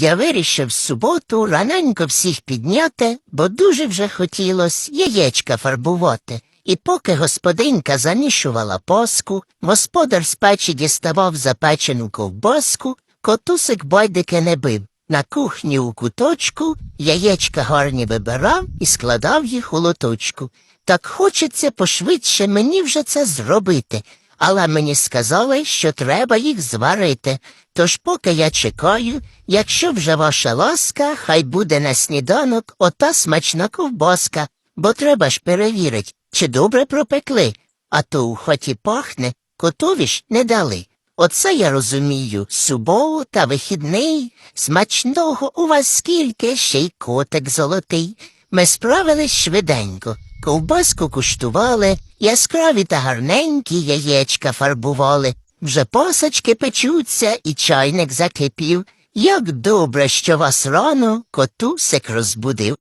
Я вирішив суботу раненько всіх підняти, бо дуже вже хотілось яєчка фарбувати. І поки господинька замішувала поску, господар з печі діставав запечену ковбаску, котусик байдики не бив. На кухні у куточку яєчка гарні вибирав і складав їх у лоточку. Так хочеться пошвидше мені вже це зробити, але мені сказали, що треба їх зварити. Тож поки я чекаю, якщо вже ваша ласка, хай буде на сніданок ота смачна ковбаска, бо треба ж перевірить, чи добре пропекли, а то у хаті пахне, котові ж не дали. Оце я розумію, субота, вихідний, смачного у вас скільки, ще й котик золотий. Ми справились швиденько, ковбаску куштували, яскраві та гарненькі яєчка фарбували, вже посочки печуться і чайник закипів. Як добре, що вас рано котусик розбудив.